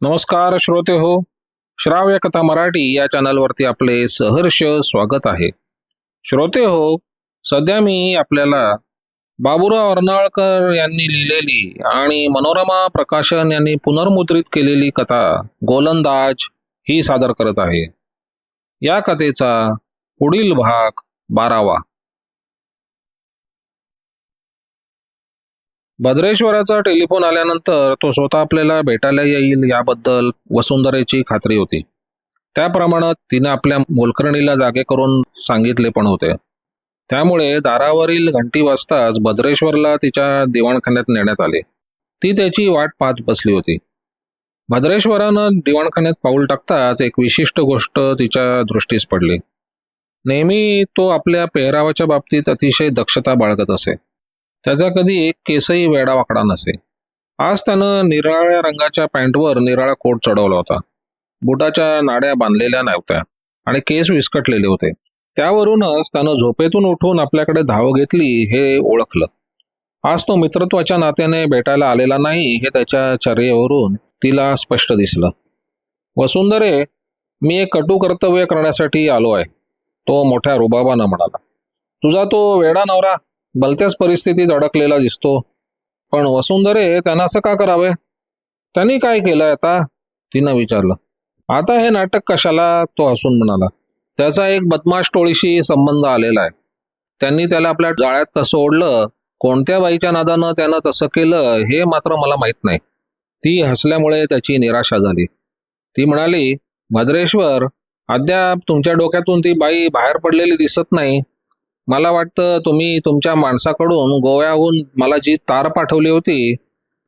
नमस्कार श्रोते हो श्राव्य कथा मराठी या चॅनलवरती आपले सहर्ष स्वागत आहे. श्रोते हो सध्या मी आपल्याला बाबुराव अर्नाळकर यांनी लिहिलेली आणि मनोरमा प्रकाशन यांनी पुनर्मुद्रित केलेली कथा गोलंदाज ही सादर करत आहे. या कथेचा पुढील भाग बारावा. भद्रेश्वराचा टेलिफोन आल्यानंतर तो स्वतः आपल्याला भेटायला येईल याबद्दल वसुंधरेची खात्री होती. त्याप्रमाणे तिने आपल्या मोलकर्णीला जागे करून सांगितले पण होते. त्यामुळे दारावरील घंटी वाजताच भद्रेश्वरला तिच्या दिवाणखान्यात नेण्यात आले. ती त्याची वाट पाहत बसली होती. भद्रेश्वरानं दिवाणखान्यात पाऊल टाकताच एक विशिष्ट गोष्ट तिच्या दृष्टीस पडली. नेहमी तो आपल्या पेहरावाच्या बाबतीत अतिशय दक्षता बाळगत असे. त्याचा कधी एक केसही वेडावाकडा नसे. आज त्यानं निराळ्या रंगाच्या पॅन्टवर निराळा कोट चढवला होता. बुटाच्या नाड्या बांधलेल्या नव्हत्या आणि केस विस्कटलेले होते. त्यावरूनच त्यानं झोपेतून उठून आपल्याकडे धाव घेतली हे ओळखलं. आज तो मित्रत्वाच्या नात्याने भेटायला आलेला नाही हे त्याच्या चर्येवरून तिला स्पष्ट दिसलं. वसुंधरे मी एक कटू कर्तव्य करण्यासाठी आलो आहे. तो मोठ्या रुबाबानं म्हणाला. तुझा तो वेडा नवरा भलत्याच परिस्थितीत अडकलेला दिसतो. पण वसुंधरे त्यांना असं का करावे? त्यांनी काय केलंय आता? तिनं विचारलं. आता हे नाटक कशाला? तो हसून म्हणाला. त्याचा एक बदमाश टोळीशी संबंध आलेला आहे. त्यांनी त्याला आपल्या जाळ्यात कसं ओढलं कोणत्या बाईच्या नादानं त्यानं तसं केलं हे मात्र मला माहीत नाही. ती हसल्यामुळे त्याची निराशा झाली. ती म्हणाली भद्रेश्वर अद्याप तुमच्या डोक्यातून ती बाई बाहेर पडलेली दिसत नाही. मला वाटतं तुम्ही तुमच्या माणसाकडून गोव्याहून मला जी तार पाठवली होती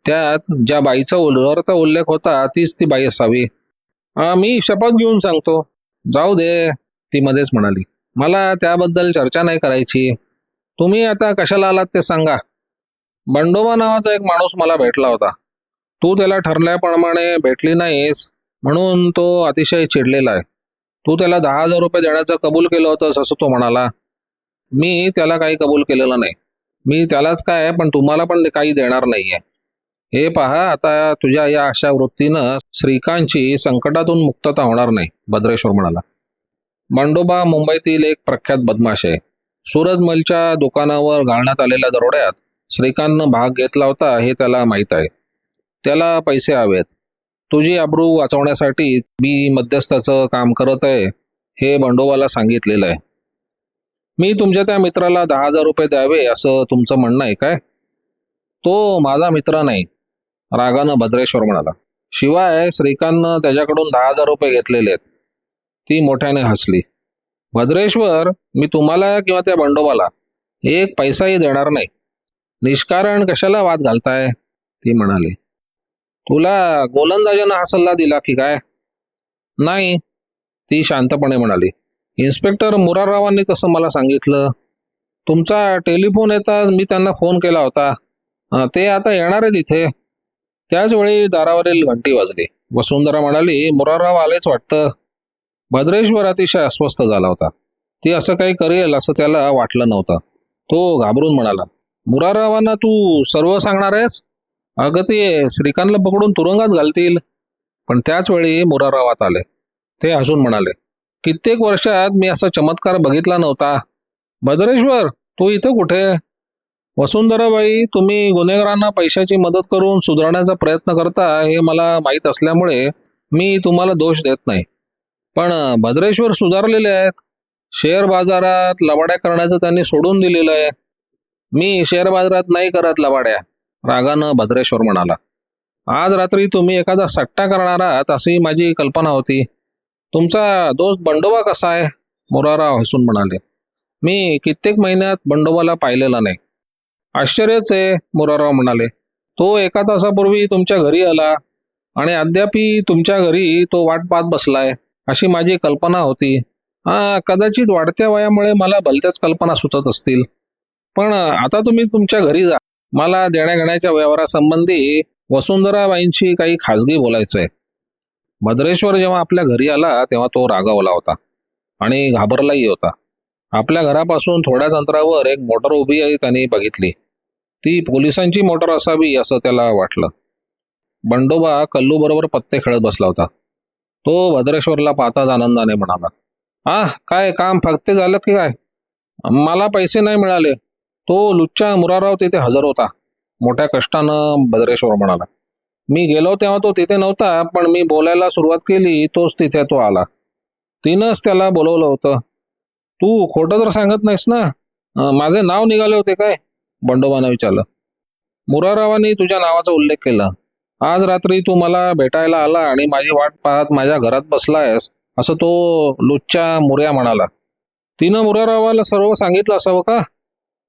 त्यात ज्या बाईचा उल्लर्थ उल्लेख होता तीच ती बाई असावी. मी शपथ घेऊन सांगतो. जाऊ दे ती मध्येच म्हणाली. मला त्याबद्दल चर्चा नाही करायची. तुम्ही आता कशाला आलात ते सांगा. बंडोबा नावाचा एक माणूस मला भेटला होता. तू त्याला ठरल्याप्रमाणे भेटली नाहीस म्हणून तो अतिशय चिडलेला आहे. तू त्याला दहा हजार रुपये देण्याचं कबूल केलं होतंस असं तो म्हणाला. मी त्याला काही कबूल केलेलं नाही. मी त्यालाच काय पण तुम्हाला पण काही देणार नाहीये. हे पहा आता तुझ्या या अशा वृत्तीनं श्रीकांतची संकटातून मुक्तता होणार नाही भद्रेश्वर म्हणाला. मंडोबा मुंबईतील एक प्रख्यात बदमाश आहे. सूरजमलच्या दुकानावर घालण्यात आलेल्या दरोड्यात श्रीकांतनं भाग घेतला होता हे त्याला माहीत आहे. त्याला पैसे हवेत. तुझी अब्रू वाचवण्यासाठी मी मध्यस्थाचं काम करत आहे हे बंडोबाला सांगितलेलं आहे. मी तुमच्या त्या मित्राला दहा हजार रुपये द्यावे असं तुमचं म्हणणं आहे काय? तो माझा मित्र नाही रागानं भद्रेश्वर म्हणाला. शिवाय श्रीकांतनं त्याच्याकडून दहा हजार रुपये घेतलेले आहेत. ती मोठ्याने हसली. भद्रेश्वर मी तुम्हाला किंवा त्या बंडोबाला एक पैसाही देणार नाही. निष्कारण कशाला वाद घालताय? ती म्हणाली. तुला गोलंदाजानं हा सल्ला दिला की काय? नाही ती शांतपणे म्हणाली. इन्स्पेक्टर मुराररावांनी तसं मला सांगितलं? तुमचा टेलिफोन येता मी त्यांना फोन केला होता. ते आता येणार आहे तिथे त्याच वेळी दारावरील घंटी वाजली. वसुंधरा म्हणाली मुरारराव आलेच वाटतं. भद्रेश्वर अतिशय अस्वस्थ झाला होता. ती असं काही करेल असं त्याला वाटलं नव्हतं. तो घाबरून म्हणाला मुराररावांना तू सर्व सांगणार आहेस? अगं ते श्रीकांतला पकडून तुरुंगात घालतील. पण त्याच वेळी मुराररावात आले. ते हसून म्हणाले कित्येक वर्षात मी असा चमत्कार बघितला नव्हता. भद्रेश्वर तू इथं कुठे? वसुंधराबाई तुम्ही गुन्हेगारांना पैशाची मदत करून सुधारण्याचा प्रयत्न करता हे मला माहीत असल्यामुळे मी तुम्हाला दोष देत नाही. पण भद्रेश्वर सुधारलेले आहेत. शेअर बाजारात लवाड्या करण्याचं त्यांनी सोडून दिलेलं आहे. मी शेअर बाजारात नाही करत लवाड्या रागानं भद्रेश्वर म्हणाला. आज रात्री तुम्ही एखादा सट्टा करणार आहात अशी माझी कल्पना होती. तुमचा दोस्त बंडोबा कसा आहे? मोराराव हसून म्हणाले. मी कित्येक महिन्यात बंडोबाला पाहिलेला नाही. आश्चर्यच आहे मोराराव म्हणाले. तो एका तासापूर्वी तुमच्या घरी आला आणि अद्यापही तुमच्या घरी तो वाट पाहत बसलाय अशी माझी कल्पना होती. हा कदाचित वाढत्या वयामुळे मला भलत्याच कल्पना सुचत असतील. पण आता तुम्ही तुमच्या घरी जा. मला देण्याघेण्याच्या व्यवहारासंबंधी वसुंधराबाईंशी काही खाजगी बोलायचं आहे भद्रेश्वर जेव्हा आपल्या घरी आला तेव्हा तो रागावला होता आणि घाबरलाही होता. आपल्या घरापासून थोड्याच अंतरावर एक मोटर उभी आहे त्यांनी बघितली. ती पोलिसांची मोटर असावी असं त्याला वाटलं. बंडोबा कल्लू बरोबर पत्ते खेळत बसला होता. तो भद्रेश्वरला पाहताच आनंदाने म्हणाला आ काय काम फक्त झालं की काय? मला पैसे नाही मिळाले. तो लुच्चा मुराराव तिथे हजर होता. मोठ्या कष्टानं भद्रेश्वर म्हणाला मी गेलो तेव्हा तो तिथे नव्हता पण मी बोलायला सुरुवात केली तोच तिथे तो आला. तिनंच त्याला बोलवलं होतं. तू खोटं तर सांगत नाहीस ना? माझे नाव निघाले होते काय? बंडोबानं विचारलं. मुरारावांनी तुझ्या नावाचा उल्लेख केला. आज रात्री तू मला भेटायला आला आणि माझी वाट पाहत माझ्या घरात बसलायस असं तो लुच्च्या मुर्या म्हणाला. तिनं मुरारावाला सर्व सांगितलं असावं का?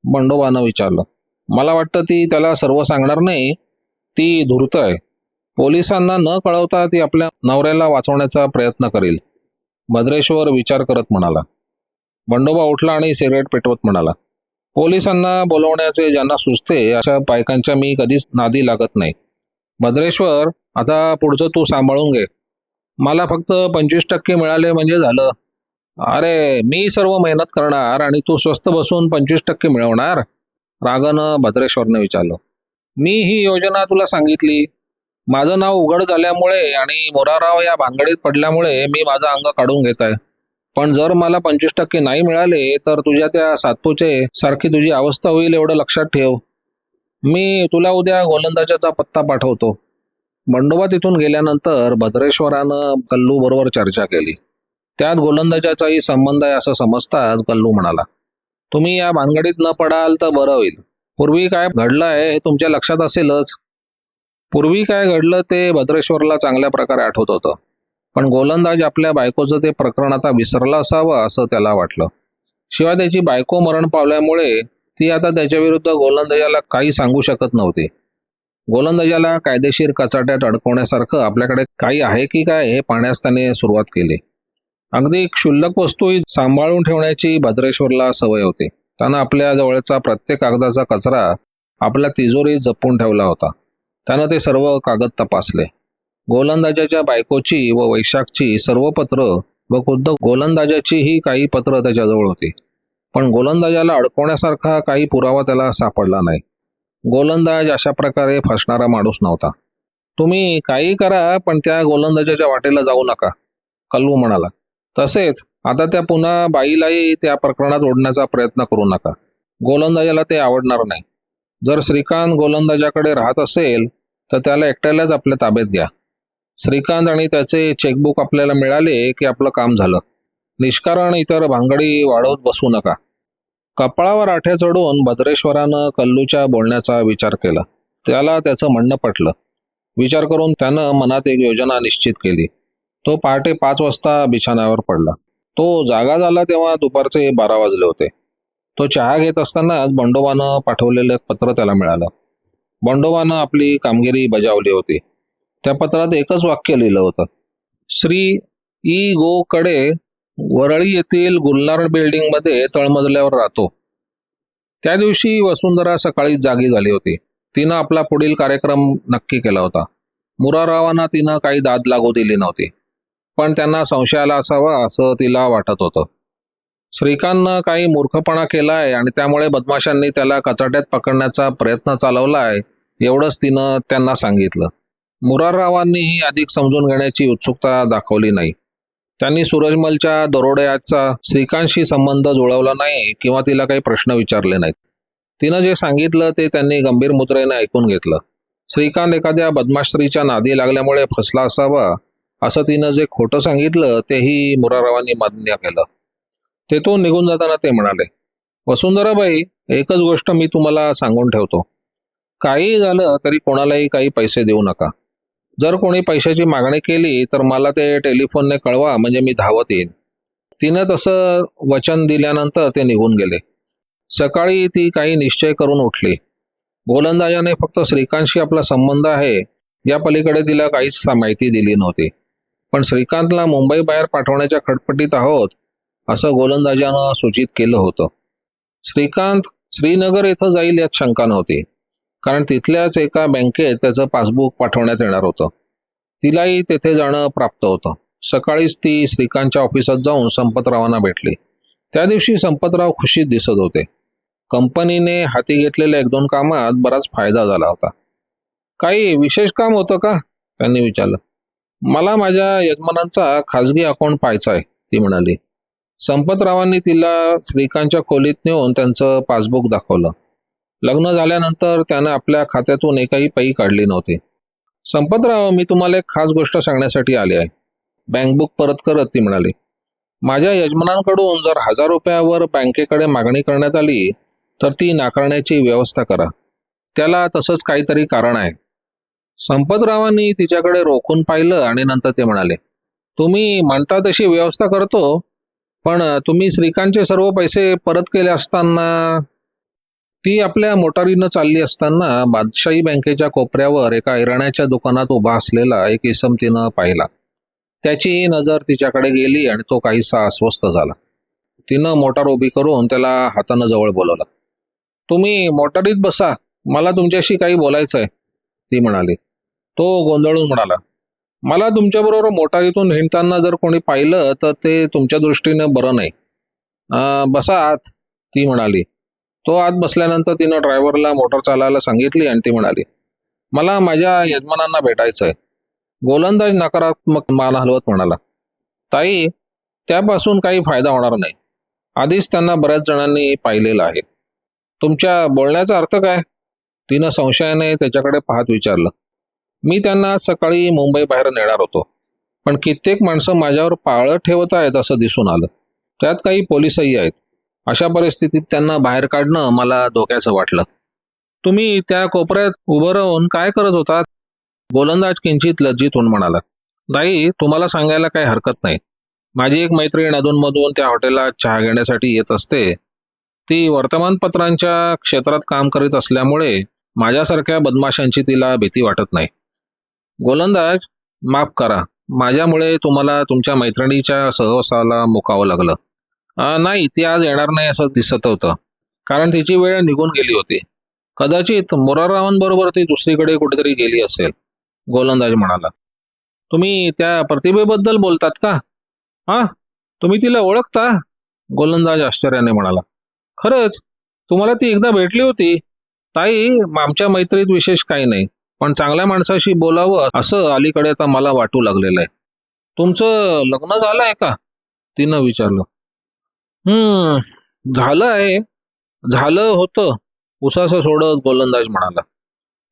बंडोबानं विचारलं. मला वाटतं ती त्याला सर्व सांगणार नाही. ती धूर्त आहे पोलिसांना न कळवता ती आपल्या नवऱ्याला वाचवण्याचा प्रयत्न करेल. भद्रेश्वर विचार करत म्हणाला. बंडोबा उठला आणि सिगरेट पेटवत म्हणाला. पोलिसांना बोलवण्याचे ज्यांना सुचते अशा बायकांच्या मी कधीच नादी लागत नाही. भद्रेश्वर आता पुढचं तू सांभाळून घे. मला फक्त पंचवीस टक्के मिळाले म्हणजे झालं. अरे मी सर्व मेहनत करणार आणि तू स्वस्त बसून पंचवीस टक्के मिळवणार? रागानं भद्रेश्वरने विचारलं. मी ही योजना तुला सांगितली. माझं नाव उघड झाल्यामुळे आणि मोराराव या भानगडीत पडल्यामुळे मी माझं अंग काढून घेत आहे. पण जर मला पंचवीस टक्के नाही मिळाले तर तुझ्या त्या सातपूचे सारखी तुझी अवस्था होईल एवढं लक्षात ठेव. मी तुला उद्या गोलंदाजाचा पत्ता पाठवतो. मंडोबा तिथून गेल्यानंतर भद्रेश्वरानं कल्लू बरोबर चर्चा केली. त्यात गोलंदाजाचाही संबंध आहे असं समजताच कल्लू म्हणाला तुम्ही या भानगडीत न पडाल तर बरं होईल. पूर्वी काय घडलं आहे हे तुमच्या लक्षात असेलच. पूर्वी काय घडलं ते भद्रेश्वरला चांगल्या प्रकारे आठवत होतं. पण गोलंदाज आपल्या बायकोचं ते प्रकरण आता विसरलं असावं असं त्याला वाटलं. शिवाय त्याची बायको मरण पावल्यामुळे ती आता त्याच्याविरुद्ध गोलंदाजाला काही सांगू शकत नव्हती. गोलंदाजाला कायदेशीर कचाट्यात अडकवण्यासारखं आपल्याकडे काही आहे की काय हे पाहण्यास त्याने सुरुवात केली. अगदी क्षुल्लक वस्तूही सांभाळून ठेवण्याची भद्रेश्वरला सवय होती. त्यानं आपल्या जवळचा प्रत्येक कागदाचा कचरा आपल्या तिजोरीत जपून ठेवला होता. त्यानं ते सर्व कागद तपासले. गोलंदाजाच्या बायकोची व वैशाखची सर्व पत्र व खुद्द गोलंदाजाचीही काही पत्र त्याच्याजवळ होती. पण गोलंदाजाला अडकवण्यासारखा काही पुरावा त्याला सापडला नाही. गोलंदाज अशा प्रकारे फसणारा माणूस नव्हता. तुम्ही काही करा पण त्या गोलंदाजाच्या वाटेला जाऊ नका कल्लू म्हणाला. तसेच आता त्या पुन्हा बाईलाही त्या प्रकरणात ओढण्याचा प्रयत्न करू नका. गोलंदाजाला ते आवडणार नाही. जर श्रीकांत गोलंदाजाकडे राहत असेल तर त्याला एकट्यालाच आपल्या ताब्यात घ्या. श्रीकांत आणि त्याचे चेकबुक आपल्याला मिळाले की आपलं काम झालं. निष्कारण इतर भांगडी वाढवत बसू नका. कपाळावर आठ्या चढून भद्रेश्वरानं कल्लूच्या बोलण्याचा विचार केला. त्याला त्याचं म्हणणं पटलं. विचार करून त्यानं मनात एक योजना निश्चित केली. तो पहाटे पाच वाजता बिछाण्यावर पडला. तो जागा झाला तेव्हा दुपारचे बारा वाजले होते. तो चहा घेत असतानाच बंडोबानं पाठवलेलं पत्र त्याला मिळालं. बंडोबानं आपली कामगिरी बजावली होती. त्या पत्रात एकच वाक्य लिहिलं होतं. श्री ई गो. कडे वरळी येथील गुलनार बिल्डिंगमध्ये तळमजल्यावर राहतो. त्या दिवशी वसुंधरा सकाळी जागी झाली होती. तिनं आपला पुढील कार्यक्रम नक्की केला होता. मुरारावांना तिनं काही दाद लागू दिली नव्हती. पण त्यांना संशयाला असावा असं तिला वाटत होतं. श्रीकांतनं काही मूर्खपणा केलाय आणि त्यामुळे बदमाशांनी त्याला कचाट्यात पकडण्याचा प्रयत्न चालवलाय एवढंच तिनं त्यांना सांगितलं. मुराररावांनीही अधिक समजून घेण्याची उत्सुकता दाखवली नाही. त्यांनी सूरजमलच्या दरोड्याचा श्रीकांतशी संबंध जुळवला नाही किंवा तिला काही प्रश्न विचारले नाहीत. तिनं जे सांगितलं ते त्यांनी गंभीर मुद्रेने ऐकून घेतलं. श्रीकांत एखाद्या बदमाश्रीच्या नादी लागल्यामुळे फसला असावा असं तिनं जे खोटं सांगितलं तेही मुरारावांनी मान्य केलं. तेथून निघून जाताना ते म्हणाले वसुंधराबाई एकच गोष्ट मी तुम्हाला सांगून ठेवतो. काही झालं तरी कोणालाही काही पैसे देऊ नका. जर कोणी पैशाची मागणी केली तर मला ते टेलिफोनने कळवा म्हणजे मी धावत येईन. तिनं तसं वचन दिल्यानंतर ते निघून गेले. सकाळी ती काही निश्चय करून उठली. गोलंदाजाने फक्त श्रीकांतशी आपला संबंध आहे या पलीकडे तिला काहीच माहिती दिली नव्हती. पण श्रीकांतला मुंबई बाहेर पाठवण्याच्या खटपटीत आहोत असं गोलंदाजानं सूचित केलं होतं. श्रीकांत श्रीनगर येथं जाईल यात शंका नव्हती. कारण तिथल्याच एका बँकेत त्याचं पासबुक पाठवण्यात येणार होतं. तिलाही तेथे जाणं प्राप्त होतं. सकाळीच ती श्रीकांतच्या ऑफिसात जाऊन संपतरावांना भेटली. त्या दिवशी संपतराव खुशीत दिसत होते. कंपनीने हाती घेतलेल्या एक दोन कामात बराच फायदा झाला होता. काही विशेष काम होतं का? त्यांनी विचारलं. मला माझ्या यजमानांचा खाजगी अकाउंट पाहायचा आहे ती म्हणाली. संपतरावांनी तिला श्रीकांतच्या खोलीत नेऊन त्यांचं पासबुक दाखवलं. लग्न झाल्यानंतर त्यानं आपल्या खात्यातून एकही पै काढली नव्हती. संपतराव मी तुम्हाला एक खास गोष्ट सांगण्यासाठी आले आहे. बँक बुक परत करत ती म्हणाली माझ्या यजमानांकडून जर हजार रुपयावर बँकेकडे मागणी करण्यात आली तर ती नाकारण्याची व्यवस्था करा. त्याला तसंच काहीतरी कारण आहे. संपतरावांनी तिच्याकडे रोखून पाहिलं आणि नंतर ते म्हणाले तुम्ही म्हणता तशी व्यवस्था करतो पण तुम्ही श्रीकांतचे सर्व पैसे परत केले असताना ती आपल्या मोटारीनं चालली असताना बादशाही बँकेच्या कोपऱ्यावर एका इराण्याच्या दुकानात उभा असलेला एक इसम तिनं पाहिला. त्याची नजर तिच्याकडे गेली आणि तो काहीसा अस्वस्थ झाला. तिनं मोटार उभी करून त्याला हातानं जवळ बोलवलं. तुम्ही मोटारीत बसा मला तुमच्याशी काही बोलायचं आहे ती म्हणाली. तो गोंधळून म्हणाला. मला तुमच्याबरोबर मोटारीतून हिंडताना जर कोणी पाहिलं तर ते तुमच्या दृष्टीने बरं नाही. बसा आत ती म्हणाली. तो आत बसल्यानंतर तिनं ड्रायव्हरला मोटर चालायला सांगितली आणि ती म्हणाली मला माझ्या यजमानांना भेटायचं आहे गोलंदाज नकारात्मक मान हलवत म्हणाला ताई त्यापासून काही फायदा होणार नाही. आधीच त्यांना बऱ्याच जणांनी पाहिलेलं आहे. तुमच्या बोलण्याचा अर्थ काय? तिनं संशयाने त्याच्याकडे पाहत विचारलं मी त्यांना सकाळी मुंबई बाहेर नेणार होतो. पण कित्येक माणसं माझ्यावर पाळत ठेवत आहेत असं दिसून आलं. त्यात काही पोलिसही आहेत. अशा परिस्थितीत त्यांना बाहेर काढणं मला धोक्याचं वाटलं. तुम्ही त्या कोपऱ्यात उभं राहून काय करत होतात? गोलंदाज किंचित लज्जित होऊन म्हणाला नाही तुम्हाला सांगायला काही हरकत नाही. माझी एक मैत्रीण अधूनमधून त्या हॉटेलला चहा घेण्यासाठी येत असते. ती वर्तमानपत्रांच्या क्षेत्रात काम करीत असल्यामुळे माझ्यासारख्या बदमाशांची तिला भीती वाटत नाही. गोलंदाज माफ करा. माझ्यामुळे तुम्हाला तुमच्या मैत्रिणीच्या सहवासाला मुकावं लागलं. नाही ती आज येणार नाही असं दिसत होतं. कारण तिची वेळ निघून गेली होती. कदाचित मोरारावांबरोबर ती दुसरीकडे कुठेतरी गेली असेल गोलंदाज म्हणाला. तुम्ही त्या प्रतिभेबद्दल बोलतात का? हा? तुम्ही तिला ओळखता? गोलंदाज आश्चर्याने म्हणाला. खरंच तुम्हाला ती एकदा भेटली होती. ताई आमच्या मैत्रीत विशेष काही नाही. पण चांगल्या माणसाशी बोलावं असं अलीकडे आता मला वाटू लागलेलं आहे तुमचं लग्न झालं आहे का? तिनं विचारलं. हम्म झालं आहे झालं होतं. उसासं सोडत गोलंदाज म्हणाला.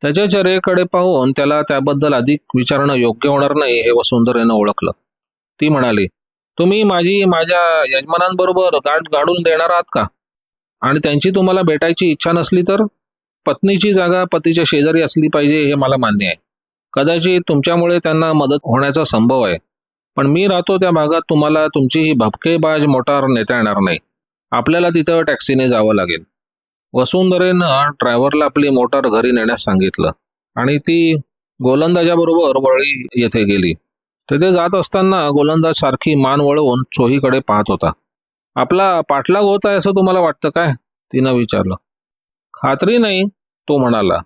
त्याच्या चरेकडे पाहून त्याला त्याबद्दल अधिक विचारणं योग्य होणार नाही हे वसुंधरेनं ओळखलं. ती म्हणाली तुम्ही माझी माझ्या यजमानांबरोबर गाठ गाडून देणार आहात का? आणि त्यांची तुम्हाला भेटायची इच्छा नसली तर? पत्नीची जागा पतीच्या शेजारी असली पाहिजे हे मला मान्य आहे. कदाचित तुमच्यामुळे त्यांना मदत होण्याचा संभव आहे. पण मी राहतो त्या भागात तुम्हाला तुमची ही भपकेबाज मोटार नेता येणार नाही. आपल्याला तिथं टॅक्सीने जावं लागेल. वसुंधरेनं ड्रायव्हरला आपली मोटार घरी नेण्यास सांगितलं आणि ती गोलंदाजाबरोबर वळी येथे गेली. तिथे जात असताना गोलंदाज सारखी मान वळवून चोहीकडे पाहत होता. आपला पाठलाग होत आहे असं तुम्हाला वाटतं काय? तिनं विचारलं. खात्री नाही तो म्हणाला.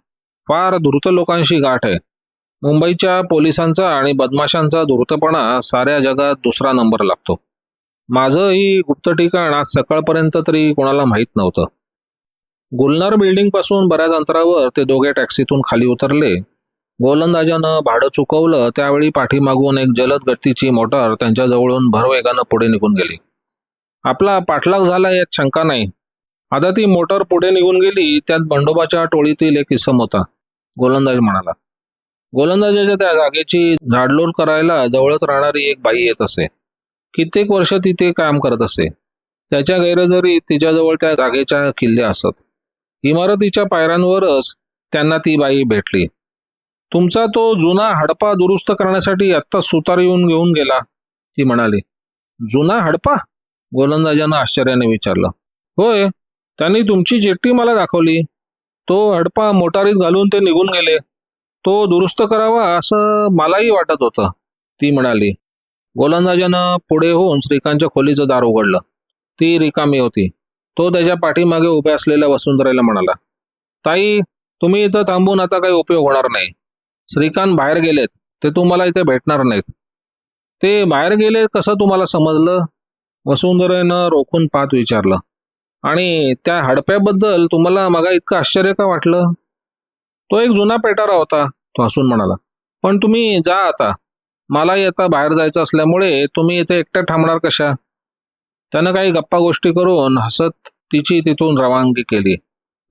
फार धूर्त लोकांशी गाठ आहे. मुंबईच्या पोलिसांचा आणि बदमाशांचा धूर्तपणा साऱ्या जगात दुसरा नंबर लागतो. माझंही गुप्त ठिकाण आज सकाळपर्यंत तरी कोणाला माहीत नव्हतं. गुलनार बिल्डिंगपासून बऱ्याच अंतरावर ते दोघे टॅक्सीतून खाली उतरले. गोलंदाजानं भाडं चुकवलं त्यावेळी पाठीमागून एक जलद गतीची मोटार त्यांच्या जवळून भरवेगानं पुढे निघून गेली. आपला पाठलाग झाला यात शंका नाही. आता ती मोटर पुढे निघून गेली त्यात बंडोबाच्या टोळीतील एक इसम होता. गोलंदाज म्हणाला गोलंदाजाच्या त्या जागेची झाडलोट करायला जवळच राहणारी एक बाई येत असे. कित्येक वर्ष तिथे काम करत असे. त्याच्या गैरहजेरीत तिच्याजवळ त्या जागेच्या किल्ल्या असत. इमारतीच्या पायऱ्यांवरच त्यांना ती बाई भेटली. तुमचा तो जुना हडपा दुरुस्त करण्यासाठी आत्ता सुतार येऊन घेऊन गेला ती म्हणाली. जुना हडपा? गोलंदाजानं आश्चर्याने विचारलं. होय त्यांनी तुमची चिठ्ठी मला दाखवली. तो हडपा मोटारीत घालून ते निघून गेले. तो दुरुस्त करावा असं मलाही वाटत होतं ती म्हणाली. गोलंदाजानं पुढे होऊन श्रीकांतच्या खोलीचं दार उघडलं. ती रिकामी होती. तो त्याच्या पाठीमागे उभ्या असलेल्या वसुंधरेला म्हणाला ताई तुम्ही इथं थांबून आता काही उपयोग होणार नाही. श्रीकांत बाहेर गेलेत. ते तुम्हाला इथे भेटणार नाहीत. ते बाहेर गेले कसं तुम्हाला समजलं? वसुंधरेनं रोखून पाहत विचारलं. आणि त्या हडप्याबद्दल तुम्हाला मगा इतकं आश्चर्य का वाटलं? तो एक जुना पेटारा होता तो हसून म्हणाला. पण तुम्ही जा आता. मलाही आता बाहेर जायचं असल्यामुळे तुम्ही इथे एकट्या थांबणार कशा? त्यानं काही गप्पा गोष्टी करून हसत तिची तिथून रवानगी केली.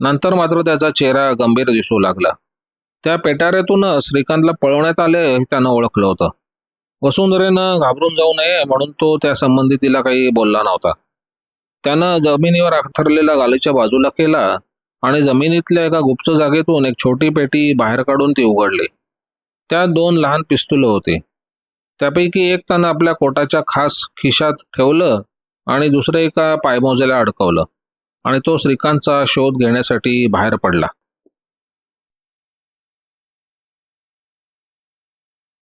नंतर मात्र त्याचा चेहरा गंभीर दिसू लागला. त्या पेटाऱ्यातूनच श्रीकांतला पळवण्यात आले हे त्यानं ओळखलं होतं. वसुंधरेनं घाबरून जाऊ नये म्हणून तो त्या संबंधी तिला काही बोलला नव्हता. त्यानं जमिनीवर आथरलेला गालीच्या बाजूला केला आणि जमिनीतल्या एका गुप्त जागेतून एक छोटी पेटी बाहेर काढून ती उघडली. त्यात दोन लहान पिस्तुलं होती. त्यापैकी एक त्यानं आपल्या कोटाच्या खास खिशात ठेवलं आणि दुसरं एका पायमोजेला अडकवलं आणि तो श्रीकांतचा शोध घेण्यासाठी बाहेर पडला.